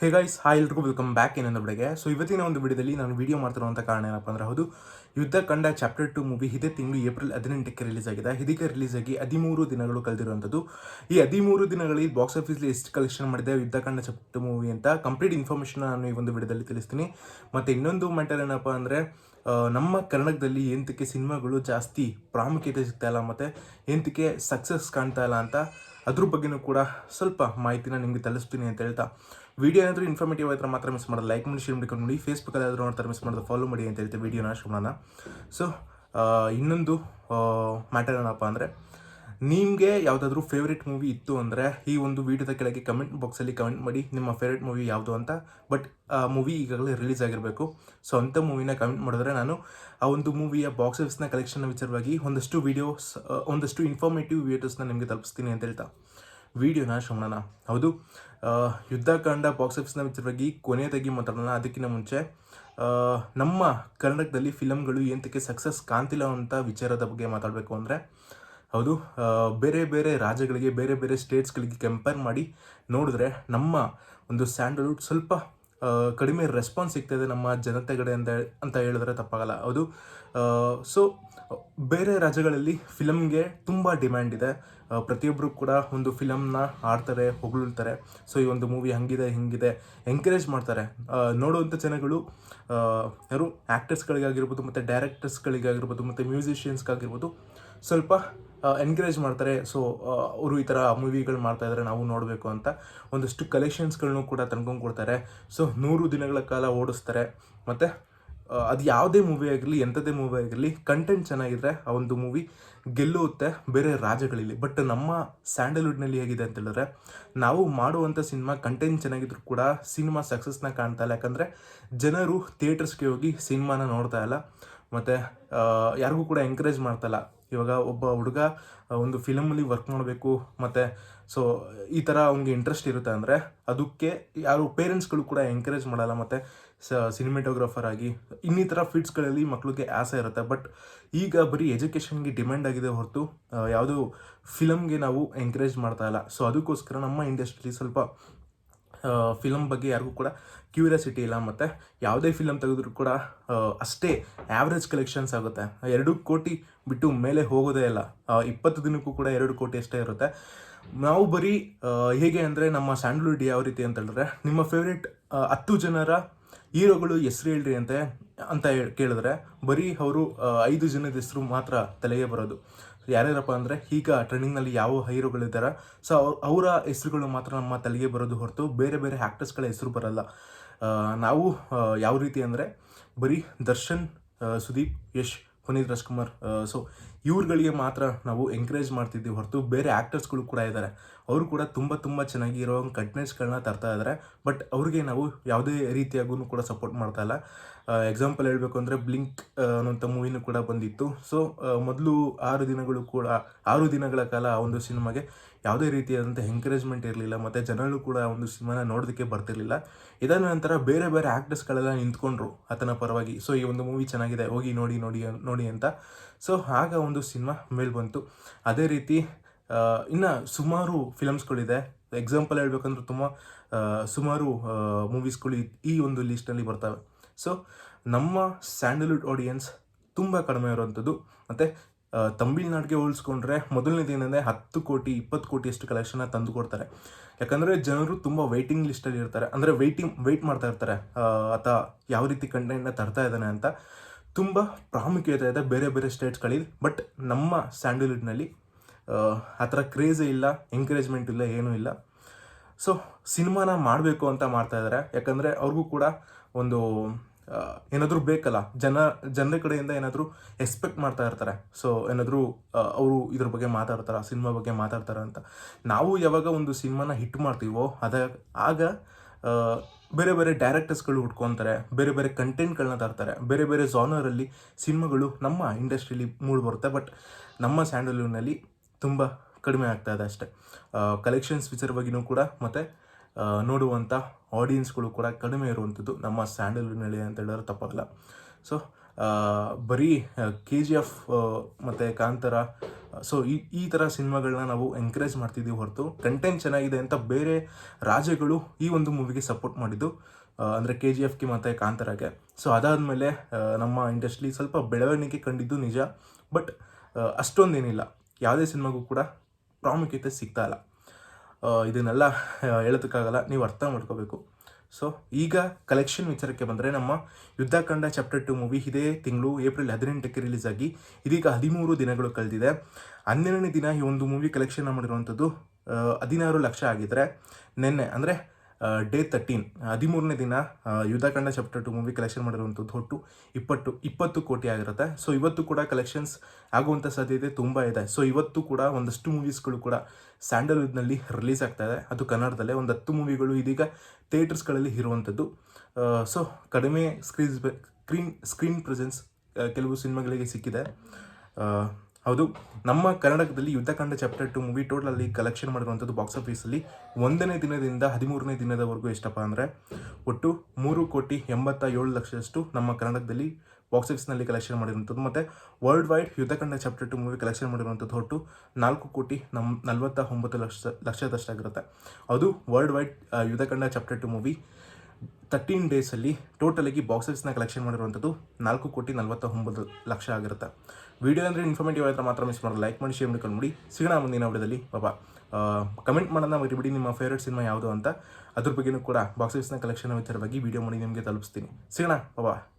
ಹೇ guys hi ಎಲ್ರಿಗೂ welcome back ಇನ್ನೊಂದು ಬಿಡಿಗೆ ಸೊ ಇವತ್ತಿನ ಒಂದು ವಿಡಿಯೋದಲ್ಲಿ ನಾನು ವಿಡಿಯೋ ಮಾಡ್ತಿರುವಂಥ ಕಾರಣ ಏನಪ್ಪ ಅಂದ್ರೆ ಹೌದು ಯುದ್ಧ ಕಂಡ ಚಾಪ್ಟರ್ ಟು ಮೂವಿ ಇದೇ ತಿಂಗಳು ಏಪ್ರಿಲ್ ಹದಿನೆಂಟಕ್ಕೆ ರಿಲೀಸ್ ಆಗಿದೆ. ಇದಕ್ಕೆ ರಿಲೀಸ್ ಆಗಿ ಹದಿಮೂರು ದಿನಗಳು ಕಳೆದಿರುವಂಥದ್ದು. ಈ ಹದಿಮೂರು ದಿನಗಳಲ್ಲಿ ಬಾಕ್ಸ್ ಆಫೀಸ್ಲಿ ಎಷ್ಟು ಕಲೆಕ್ಷನ್ ಮಾಡಿದೆ ಯುದ್ಧ ಕಂಡ ಚಾಪ್ಟರ್ ಮೂವಿ ಅಂತ ಕಂಪ್ಲೀಟ್ ಇನ್ಫಾರ್ಮೇಷನ್ ನಾನು ಈ ಒಂದು ವಿಡಿಯೋದಲ್ಲಿ ತಿಳಿಸ್ತೀನಿ. ಮತ್ತು ಇನ್ನೊಂದು ಮ್ಯಾಟರ್ ಏನಪ್ಪ ಅಂದರೆ ನಮ್ಮ ಕನ್ನಡದಲ್ಲಿ ಏಂತಕ್ಕೆ ಸಿನಿಮಾಗಳು ಜಾಸ್ತಿ ಪ್ರಾಮುಖ್ಯತೆ ಸಿಗ್ತಾ ಇಲ್ಲ, ಮತ್ತು ಏಂತಕ್ಕೆ ಸಕ್ಸಸ್ ಕಾಣ್ತಾ ಇಲ್ಲ ಅಂತ ಅದ್ರ ಬಗ್ಗೆನೂ ಕೂಡ ಸ್ವಲ್ಪ ಮಾಹಿತಿನ ನಿಮಗೆ ತಲುಪಿಸ್ತೀನಿ ಅಂತ ಹೇಳ್ತಾ ವಿಡಿಯೋ ಏನಾದರೂ ಇನ್ಫಾರ್ಮೇಟಿವ್ ಆಯ್ತು ಮಾತ್ರ ಮಿಸ್ ಮಾಡೋದು ಲೈಕ್ ಮಾಡಿ ಶೇರ್ ಮಾಡ್ಕೊಂಡು ನೋಡಿ ಫೇಸ್ಬುಕ್ಕಲ್ಲಿ ಆದರೂ ನೋಡ್ತಾರೆ ಮಿಸ್ ಮಾಡೋದು ಫಾಲೋ ಮಾಡಿ ಅಂತ ಹೇಳ್ತೀವಿ ವಿಡಿಯೋನ ಶುಭಣ ಸೊ ಇನ್ನೊಂದು ಮ್ಯಾಟರ್ ಏನಪ್ಪ ಅಂದರೆ ನಿಮಗೆ ಯಾವುದಾದ್ರೂ ಫೇವ್ರೆಟ್ ಮೂವಿ ಇತ್ತು ಅಂದರೆ ಈ ಒಂದು ವಿಡಿಯೋದ ಕೆಳಗೆ ಕಮೆಂಟ್ ಬಾಕ್ಸಲ್ಲಿ ಕಮೆಂಟ್ ಮಾಡಿ ನಿಮ್ಮ ಫೇವ್ರೆಟ್ ಮೂವಿ ಯಾವುದು ಅಂತ. ಬಟ್ ಆ ಮೂವಿ ಈಗಾಗಲೇ ರಿಲೀಸ್ ಆಗಿರಬೇಕು. ಸೊ ಅಂಥ ಮೂವಿನ ಕಮೆಂಟ್ ಮಾಡಿದ್ರೆ ನಾನು ಆ ಒಂದು ಮೂವಿಯ ಬಾಕ್ಸ್ ಆಫೀಸ್ನ ಕಲೆಕ್ಷನ್ ವಿಚಾರವಾಗಿ ಒಂದಷ್ಟು ವೀಡಿಯೋಸ್ ಒಂದಷ್ಟು ಇನ್ಫಾರ್ಮೇಟಿವ್ ವೀಡಿಯೋಸ್ನ ನಿಮಗೆ ತಲುಪಿಸ್ತೀನಿ ಅಂತ ಹೇಳ್ತಾ. ವಿಡಿಯೋನ ಶ್ರಮಣನ ಹೌದು. ಯುದ್ಧಕಾಂಡ ಬಾಕ್ಸ್ ಆಫೀಸ್ನ ವಿಚಾರವಾಗಿ ಕೊನೆಯದಾಗಿ ಮಾತಾಡೋಣ. ಅದಕ್ಕಿಂತ ಮುಂಚೆ ನಮ್ಮ ಕನ್ನಡದಲ್ಲಿ ಫಿಲಮ್ಗಳು ಏಂತಕ್ಕೆ ಸಕ್ಸಸ್ ಕಾಣ್ತಿಲ್ಲ ಅಂತ ವಿಚಾರದ ಬಗ್ಗೆ ಮಾತಾಡಬೇಕು ಅಂದರೆ ಹೌದು ಬೇರೆ ಬೇರೆ ರಾಜ್ಯಗಳಿಗೆ, ಬೇರೆ ಬೇರೆ ಸ್ಟೇಟ್ಸ್ಗಳಿಗೆ ಕಂಪೇರ್ ಮಾಡಿ ನೋಡಿದ್ರೆ ನಮ್ಮ ಒಂದು ಸ್ಯಾಂಡಲ್ವುಡ್ ಸ್ವಲ್ಪ ಕಡಿಮೆ ರೆಸ್ಪಾನ್ಸ್ ಸಿಗ್ತದೆ ನಮ್ಮ ಜನತೆಗಡೆ ಅಂತ ಅಂತ ಹೇಳಿದ್ರೆ ತಪ್ಪಾಗಲ್ಲ. ಹೌದು ಸೊ ಬೇರೆ ರಾಜ್ಯಗಳಲ್ಲಿ ಫಿಲಮ್ಗೆ ತುಂಬ ಡಿಮ್ಯಾಂಡ್ ಇದೆ. ಪ್ರತಿಯೊಬ್ಬರು ಕೂಡ ಒಂದು ಫಿಲಮ್ನ ಆಡ್ತಾರೆ, ಹೊಗಳ್ತಾರೆ. ಸೊ ಈ ಒಂದು ಮೂವಿ ಹಂಗಿದೆ, ಹಿಂಗಿದೆ ಎಂಕರೇಜ್ ಮಾಡ್ತಾರೆ. ನೋಡುವಂಥ ಜನಗಳು ಯಾರು ಆ್ಯಕ್ಟರ್ಸ್ಗಳಿಗಾಗಿರ್ಬೋದು ಮತ್ತು ಡೈರೆಕ್ಟರ್ಸ್ಗಳಿಗಾಗಿರ್ಬೋದು ಮತ್ತು ಮ್ಯೂಸಿಷಿಯನ್ಸ್ಗಾಗಿರ್ಬೋದು ಸ್ವಲ್ಪ ಎನ್ಕರೇಜ್ ಮಾಡ್ತಾರೆ. ಸೊ ಅವರು ಈ ಥರ ಮೂವಿಗಳು ಮಾಡ್ತಾ ಇದ್ದಾರೆ ನಾವು ನೋಡಬೇಕು ಅಂತ. ಒಂದಷ್ಟು ಕಲೆಕ್ಷನ್ಸ್ಗಳನ್ನೂ ಕೂಡ ತಂದ್ಕೊಂಡು ಕೊಡ್ತಾರೆ. ಸೊ ನೂರು ದಿನಗಳ ಕಾಲ ಓಡಿಸ್ತಾರೆ. ಮತ್ತು ಅದು ಯಾವುದೇ ಮೂವಿ ಆಗಿರಲಿ ಎಂಥದೇ ಮೂವಿ ಆಗಿರಲಿ ಕಂಟೆಂಟ್ ಚೆನ್ನಾಗಿದ್ರೆ ಆ ಒಂದು ಮೂವಿ ಗೆಲ್ಲುತ್ತೆ ಬೇರೆ ರಾಜ್ಯಗಳಲ್ಲಿ. ಬಟ್ ನಮ್ಮ ಸ್ಯಾಂಡಲ್ವುಡ್ನಲ್ಲಿ ಹೇಗಿದೆ ಅಂತ ಹೇಳಿದ್ರೆ, ನಾವು ಮಾಡುವಂಥ ಸಿನಿಮಾ ಕಂಟೆಂಟ್ ಚೆನ್ನಾಗಿದ್ರು ಕೂಡ ಸಿನಿಮಾ ಸಕ್ಸಸ್ನ ಕಾಣ್ತಾ ಇಲ್ಲ. ಯಾಕಂದರೆ, ಜನರು ಥಿಯೇಟರ್ಸ್ಗೆ ಹೋಗಿ ಸಿನಿಮಾನ ನೋಡ್ತಾ ಇಲ್ಲ. ಮತ್ತು ಯಾರಿಗೂ ಕೂಡ ಎಂಕರೇಜ್ ಮಾಡ್ತಾ ಇಲ್ಲ. ಇವಾಗ ಒಬ್ಬ ಹುಡುಗ ಒಂದು ಫಿಲಮಲ್ಲಿ ವರ್ಕ್ ಮಾಡಬೇಕು, ಮತ್ತು ಸೊ ಈ ಥರ ಅವ್ನಿಗೆ ಇಂಟ್ರೆಸ್ಟ್ ಇರುತ್ತೆ ಅಂದರೆ, ಅದಕ್ಕೆ ಯಾರು ಪೇರೆಂಟ್ಸ್ಗಳು ಕೂಡ ಎಂಕರೇಜ್ ಮಾಡಲ್ಲ, ಮತ್ತು, ಸ ಸಿನಿಮೆಟೋಗ್ರಾಫರ್ ಆಗಿ, ಇನ್ನಿತರ ಫೀಲ್ಡ್ಸ್ಗಳಲ್ಲಿ ಮಕ್ಕಳಿಗೆ ಆಸೆ ಇರುತ್ತೆ. ಬಟ್ ಈಗ ಬರೀ ಎಜುಕೇಷನ್ಗೆ ಡಿಮ್ಯಾಂಡ್ ಆಗಿದೆ ಹೊರತು ಯಾವುದು ಫಿಲಮ್ಗೆ ನಾವು ಎಂಕರೇಜ್ ಮಾಡ್ತಾ ಇಲ್ಲ. ಸೊ ಅದಕ್ಕೋಸ್ಕರ ನಮ್ಮ ಇಂಡಸ್ಟ್ರಿ ಸ್ವಲ್ಪ ಫಿಲಮ್ ಬಗ್ಗೆ ಯಾರಿಗೂ ಕೂಡ ಕ್ಯೂರಿಯಾಸಿಟಿ ಇಲ್ಲ. ಮತ್ತು ಯಾವುದೇ ಫಿಲಮ್ ತೆಗೆದ್ರೂ ಕೂಡ ಅಷ್ಟೇ ಆ್ಯಾವ್ರೇಜ್ ಕಲೆಕ್ಷನ್ಸ್ ಆಗುತ್ತೆ. ಎರಡು ಕೋಟಿ ಬಿಟ್ಟು ಮೇಲೆ ಹೋಗೋದೇ ಇಲ್ಲ. ಇಪ್ಪತ್ತು ದಿನಕ್ಕೂ ಕೂಡ ಎರಡು ಕೋಟಿ ಅಷ್ಟೇ ಇರುತ್ತೆ. ನಾವು ಬರೀ ಹೇಗೆ ಅಂದರೆ ನಮ್ಮ ಸ್ಯಾಂಡ್ಲ್ವುಡ್ ಯಾವ ರೀತಿ ಅಂತ ಹೇಳಿದ್ರೆ, ನಿಮ್ಮ ಫೇವ್ರೇಟ್ ಹತ್ತು ಜನರ ಹೀರೋಗಳು ಹೆಸರು ಹೇಳ್ರಿ ಅಂತ ಅಂತ ಕೇಳಿದ್ರೆ, ಬರೀ ಅವರು ಐದು ಜನದ ಹೆಸರು ಮಾತ್ರ ತಲೆಗೆ ಬರೋದು. ಯಾರ್ಯಾರಪ್ಪ ಅಂದರೆ ಈಗ ಟ್ರೆಂಡಿಂಗ್ನಲ್ಲಿ ಯಾವ ಹೀರೋಗಳಿದ್ದಾರೆ ಸೊ ಅವರ ಹೆಸರುಗಳು ಮಾತ್ರ ನಮ್ಮ ತಲೆಗೆ ಬರೋದು ಹೊರತು ಬೇರೆ ಬೇರೆ ಆ್ಯಕ್ಟರ್ಸ್ಗಳ ಹೆಸರು ಬರಲ್ಲ. ನಾವು ಯಾವ ರೀತಿ ಅಂದರೆ ಬರೀ ದರ್ಶನ್ ಸುದೀಪ್, ಯಶ್ ಪುನೀತ್ ರಾಜ್ಕುಮಾರ್. ಸೊ ಇವ್ರುಗಳಿಗೆ ಮಾತ್ರ ನಾವು ಎಂಕರೇಜ್ ಮಾಡ್ತಿದ್ದೀವಿ ಹೊರತು ಬೇರೆ ಆ್ಯಕ್ಟರ್ಸ್ಗಳು ಕೂಡ ಇದ್ದಾರೆ ಅವರು ಕೂಡ ತುಂಬ ತುಂಬ ಚೆನ್ನಾಗಿ ಇರೋ ಕಂಟೆಂಟ್ಸ್ಗಳನ್ನ ತರ್ತಾ ಇದ್ದಾರೆ ಬಟ್ ಅವ್ರಿಗೆ ನಾವು ಯಾವುದೇ ರೀತಿಯಾಗೂ ಕೂಡ ಸಪೋರ್ಟ್ ಮಾಡ್ತಾ ಇಲ್ಲ. ಎಕ್ಸಾಂಪಲ್ ಹೇಳಬೇಕು ಅಂದರೆ ಬ್ಲಿಂಕ್ ಅನ್ನೋಂಥ ಮೂವಿನೂ ಕೂಡ ಬಂದಿತ್ತು. ಸೊ ಮೊದಲು ಆರು ದಿನಗಳು ಕೂಡ, ಆರು ದಿನಗಳ ಕಾಲ ಆ ಒಂದು ಸಿನಿಮಾಗೆ ಯಾವುದೇ ರೀತಿಯಾದಂಥ ಎಂಕರೇಜ್ಮೆಂಟ್ ಇರಲಿಲ್ಲ, ಮತ್ತು ಜನರು ಕೂಡ ಒಂದು ಸಿನಿಮಾನ ನೋಡೋದಕ್ಕೆ ಬರ್ತಿರಲಿಲ್ಲ. ಇದಾದ ನಂತರ ಬೇರೆ ಬೇರೆ ಆ್ಯಕ್ಟರ್ಸ್ಗಳೆಲ್ಲ ನಿಂತ್ಕೊಂಡ್ರು ಆತನ ಪರವಾಗಿ. ಸೊ ಈ ಒಂದು ಮೂವಿ ಚೆನ್ನಾಗಿದೆ, ಹೋಗಿ ನೋಡಿ ನೋಡಿ ನೋಡಿ ಅಂತ. ಸೊ ಆಗ ಒಂದು ಸಿನಿಮಾ ಮೇಲೆ ಬಂತು. ಅದೇ ರೀತಿ ಇನ್ನು ಸುಮಾರು ಫಿಲಮ್ಸ್ಗಳಿದೆ ಎಕ್ಸಾಂಪಲ್ ಹೇಳ್ಬೇಕಂದ್ರೆ ತುಂಬ ಸುಮಾರು ಮೂವೀಸ್ಗಳು ಈ ಒಂದು ಲಿಸ್ಟಲ್ಲಿ ಬರ್ತವೆ. ಸೊ ನಮ್ಮ ಸ್ಯಾಂಡಲ್ವುಡ್ ಆಡಿಯನ್ಸ್ ತುಂಬ ಕಡಿಮೆ ಇರುವಂಥದ್ದು. ಮತ್ತು ತಮಿಳ್ನಾಡಿಗೆ ಹೋಲಿಸ್ಕೊಂಡ್ರೆ ಮೊದಲನೇದು ಏನಂದರೆ ಹತ್ತು ಕೋಟಿ, ಇಪ್ಪತ್ತು ಕೋಟಿಯಷ್ಟು ಕಲೆಕ್ಷನ್ನ ತಂದು ಕೊಡ್ತಾರೆ. ಯಾಕಂದರೆ ಜನರು ತುಂಬ ವೆಯ್ಟಿಂಗ್ ಲಿಸ್ಟಲ್ಲಿ ಇರ್ತಾರೆ. ಅಂದರೆ ವೆಯ್ಟಿಂಗ್ ವೆಯ್ಟ್ ಮಾಡ್ತಾ ಇರ್ತಾರೆ. ಆತ ಯಾವ ರೀತಿ ಕಂಟೆಂಟ್ನ ತರ್ತಾ ಇದ್ದಾನೆ ಅಂತ. ತುಂಬ ಪ್ರಾಮುಖ್ಯತೆ ಇದೆ ಬೇರೆ ಬೇರೆ ಸ್ಟೇಟ್ಸ್ಗಳಲ್ಲಿ ಬಟ್ ನಮ್ಮ ಸ್ಯಾಂಡಲ್ವುಡ್ನಲ್ಲಿ ಆ ಥರ ಕ್ರೇಜೇ ಇಲ್ಲ ಎಂಕರೇಜ್ಮೆಂಟ್ ಇಲ್ಲ, ಏನೂ ಇಲ್ಲ. ಸೊ ಸಿನಿಮಾನ ಮಾಡಬೇಕು ಅಂತ ಮಾಡ್ತಾ ಇದ್ದಾರೆ. ಯಾಕಂದರೆ ಅವ್ರಿಗೂ ಕೂಡ ಒಂದು ಏನಾದರೂ ಬೇಕಲ್ಲ. ಜನ, ಜನರ ಕಡೆಯಿಂದ ಏನಾದರೂ ಎಕ್ಸ್ಪೆಕ್ಟ್ ಮಾಡ್ತಾ ಇರ್ತಾರೆ. ಸೊ ಏನಾದರೂ ಅವರು ಇದ್ರ ಬಗ್ಗೆ ಮಾತಾಡ್ತಾರೆ, ಸಿನಿಮಾ ಬಗ್ಗೆ ಮಾತಾಡ್ತಾರೆ ಅಂತ. ನಾವು ಯಾವಾಗ ಒಂದು ಸಿನಿಮಾನ ಹಿಟ್ ಮಾಡ್ತೀವೋ, ಅದ, ಆಗ ಬೇರೆ ಬೇರೆ ಡೈರೆಕ್ಟರ್ಸ್ಗಳು ಹುಡ್ಕೊತಾರೆ, ಬೇರೆ ಬೇರೆ ಕಂಟೆಂಟ್ಗಳನ್ನ ತರ್ತಾರೆ. ಬೇರೆ ಬೇರೆ ಜಾನರಲ್ಲಿ ಸಿನಿಮಾಗಳು ನಮ್ಮ ಇಂಡಸ್ಟ್ರೀಲಿ ಮೂಡ್ ಬರುತ್ತೆ. ಬಟ್ ನಮ್ಮ ಸ್ಯಾಂಡಲ್ವುಡ್ನಲ್ಲಿ ತುಂಬ ಕಡಿಮೆ ಆಗ್ತಾ ಇದೆ ಅಷ್ಟೇ. ಕಲೆಕ್ಷನ್ಸ್ ವಿಚಾರವಾಗಿಯೂ ಕೂಡ, ಮತ್ತು ನೋಡುವಂಥ ಆಡಿಯನ್ಸ್ಗಳು ಕೂಡ ಕಡಿಮೆ ಇರುವಂಥದ್ದು ನಮ್ಮ ಸ್ಯಾಂಡಲ್ವುಡ್ನಲ್ಲಿ ಅಂತ ಹೇಳಿದ್ರೆ ತಪ್ಪಾಗಲ್ಲ ಸೊ ಬರೀ ಕೆ ಜಿ ಎಫ್ ಮತ್ತು ಕಾಂತಾರ ಸೊ ಈ ಈ ಥರ ಸಿನಿಮಾಗಳನ್ನ ನಾವು ಎಂಕರೇಜ್ ಮಾಡ್ತಿದ್ದೀವಿ ಹೊರತು ಕಂಟೆಂಟ್ ಚೆನ್ನಾಗಿದೆ ಅಂತ ಬೇರೆ ರಾಜ್ಯಗಳು ಈ ಒಂದು ಮೂವಿಗೆ ಸಪೋರ್ಟ್ ಮಾಡಿದ್ದು ಅಂದರೆ ಕೆ ಜಿ ಎಫ್ಗೆ ಮತ್ತು ಕಾಂತರಾಗೆ. ಸೊ ಅದಾದಮೇಲೆ ನಮ್ಮ ಇಂಡಸ್ಟ್ರಿ ಸ್ವಲ್ಪ ಬೆಳವಣಿಗೆ ಕಂಡಿದ್ದು ನಿಜ ಬಟ್ ಅಷ್ಟೊಂದೇನಿಲ್ಲ. ಯಾವುದೇ ಸಿನಿಮಾಗೂ ಕೂಡ ಪ್ರಾಮುಖ್ಯತೆ ಸಿಗ್ತಾ ಇಲ್ಲ. ಇದನ್ನೆಲ್ಲ ಹೇಳೋದಕ್ಕಾಗಲ್ಲ, ನೀವು ಅರ್ಥ ಮಾಡ್ಕೋಬೇಕು. ಸೊ ಈಗ ಕಲೆಕ್ಷನ್ ವಿಚಾರಕ್ಕೆ ಬಂದರೆ ನಮ್ಮ ಯುದ್ಧಕಂಡ ಚಾಪ್ಟರ್ ಟು ಮೂವಿ ಇದೇ ತಿಂಗಳು, ಏಪ್ರಿಲ್ ಹದಿನೆಂಟಕ್ಕೆ ರಿಲೀಸ್ ಆಗಿ ಇದೀಗ ಹದಿಮೂರು ದಿನಗಳು ಕಳೆದಿದೆ. ಹನ್ನೆರಡನೇ ದಿನ ಈ ಒಂದು ಮೂವಿ ಕಲೆಕ್ಷನ್ ಮಾಡಿರುವಂಥದ್ದು ಹದಿನಾರು ಲಕ್ಷ ಆಗಿದ್ದರೆ ನಿನ್ನೆ, ಅಂದರೆ ಡೇ ತರ್ಟೀನ್ ಹದಿಮೂರನೇ ದಿನ Yuddhakanda chapter two movie collection ಮಾಡಿರುವಂಥದ್ದು ಒಟ್ಟು ಇಪ್ಪತ್ತು ಇಪ್ಪತ್ತು ಕೋಟಿ ಆಗಿರುತ್ತೆ. ಸೊ ಇವತ್ತು ಕೂಡ ಕಲೆಕ್ಷನ್ಸ್ ಆಗುವಂಥ ಸಾಧ್ಯತೆ ತುಂಬ ಇದೆ. ಸೊ ಇವತ್ತು ಕೂಡ ಒಂದಷ್ಟು ಮೂವೀಸ್ಗಳು ಕೂಡ ಸ್ಯಾಂಡಲ್ವುಡ್ನಲ್ಲಿ ರಿಲೀಸ್ ಆಗ್ತಾ ಇದೆ. ಅದು ಕನ್ನಡದಲ್ಲೇ ಒಂದು ಹತ್ತು ಮೂವಿಗಳು ಇದೀಗ ಥಿಯೇಟರ್ಸ್ಗಳಲ್ಲಿ ಇರುವಂಥದ್ದು ಸೊ ಕಡಿಮೆ ಸ್ಕ್ರೀನ್ಸ್ ಸ್ಕ್ರೀನ್ ಸ್ಕ್ರೀನ್ ಪ್ರೆಸೆನ್ಸ್ ಕೆಲವು ಸಿನಿಮಾಗಳಿಗೆ ಸಿಕ್ಕಿದೆ. ಹೌದು, ನಮ್ಮ ಕರ್ನಾಟಕದಲ್ಲಿ ಯುದ್ಧಕಾಂಡ ಚಾಪ್ಟರ್ ಟು ಮೂವಿ ಟೋಟಲಲ್ಲಿ ಕಲೆಕ್ಷನ್ ಮಾಡಿರುವಂಥದ್ದು ಬಾಕ್ಸ್ ಆಫೀಸಲ್ಲಿ ಒಂದನೇ ದಿನದಿಂದ ಹದಿಮೂರನೇ ದಿನದವರೆಗೂ ಎಷ್ಟಪ್ಪ ಅಂದರೆ ಒಟ್ಟು ಮೂರು ಕೋಟಿ ಎಂಬತ್ತ ಏಳು ಲಕ್ಷದಷ್ಟು ನಮ್ಮ ಕರ್ನಾಟಕದಲ್ಲಿ ಬಾಕ್ಸ್ ಆಫೀಸ್ನಲ್ಲಿ ಕಲೆಕ್ಷನ್ ಮಾಡಿರುವಂಥದ್ದು. ಮತ್ತು world wide Yuddhakanda chapter two movie collection ಮಾಡಿರುವಂಥದ್ದು ಒಟ್ಟು ನಾಲ್ಕು ಕೋಟಿ ನಮ್ಮ ನಲವತ್ತ ಒಂಬತ್ತು ಲಕ್ಷ ಲಕ್ಷದಷ್ಟಾಗಿರುತ್ತೆ ಅದು world wide Yuddhakanda chapter two movie thirteen ಡೇಸಲ್ಲಿ ಟೋಟಲಾಗಿ ಬಾಕ್ಸ್ ಆಫೀಸ್ನ ಕಲೆಕ್ಷನ್ ಮಾಡಿರುವಂಥದ್ದು ನಾಲ್ಕು ಕೋಟಿ ನಲವತ್ತ ಒಂಬತ್ತು ಲಕ್ಷ ಆಗಿರುತ್ತೆ. ವಿಡಿಯೋ ಅಂದರೆ ಇನ್ಫಾರ್ಮೇಟಿವ್ ಆಗಿದ್ರೆ ಮಾತ್ರ ಮಿಸ್ ಮಾಡಿ ಲೈಕ್ ಮಾಡಿ ಶೇರ್ ಮಾಡ್ಕೊಂಡು ನೋಡಿ ಸಿಗೋಣ ಮುಂದಿನ ವಿಡಿಯೋದಲ್ಲಿ ಬಾಬಾ ಕಮೆಂಟ್ ಮಾಡೋಣ ಮರಿಬಿಡಿ ನಿಮ್ಮ ಫೇವ್ರೇಟ್ ಸಿನಿಮಾ ಯಾವುದು ಅಂತ ಅದ್ರ ಬಗ್ಗೆನೂ ಕೂಡ ಬಾಕ್ಸ್ ಆಫೀಸ್ನ ಕಲೆಕ್ಷನ್ ವಿಚಾರವಾಗಿ ವಿಡಿಯೋ ಮಾಡಿ ನಿಮಗೆ ತಲುಪಿಸ್ತೀನಿ. ಸಿಗೋಣ. ಬಾಬಾ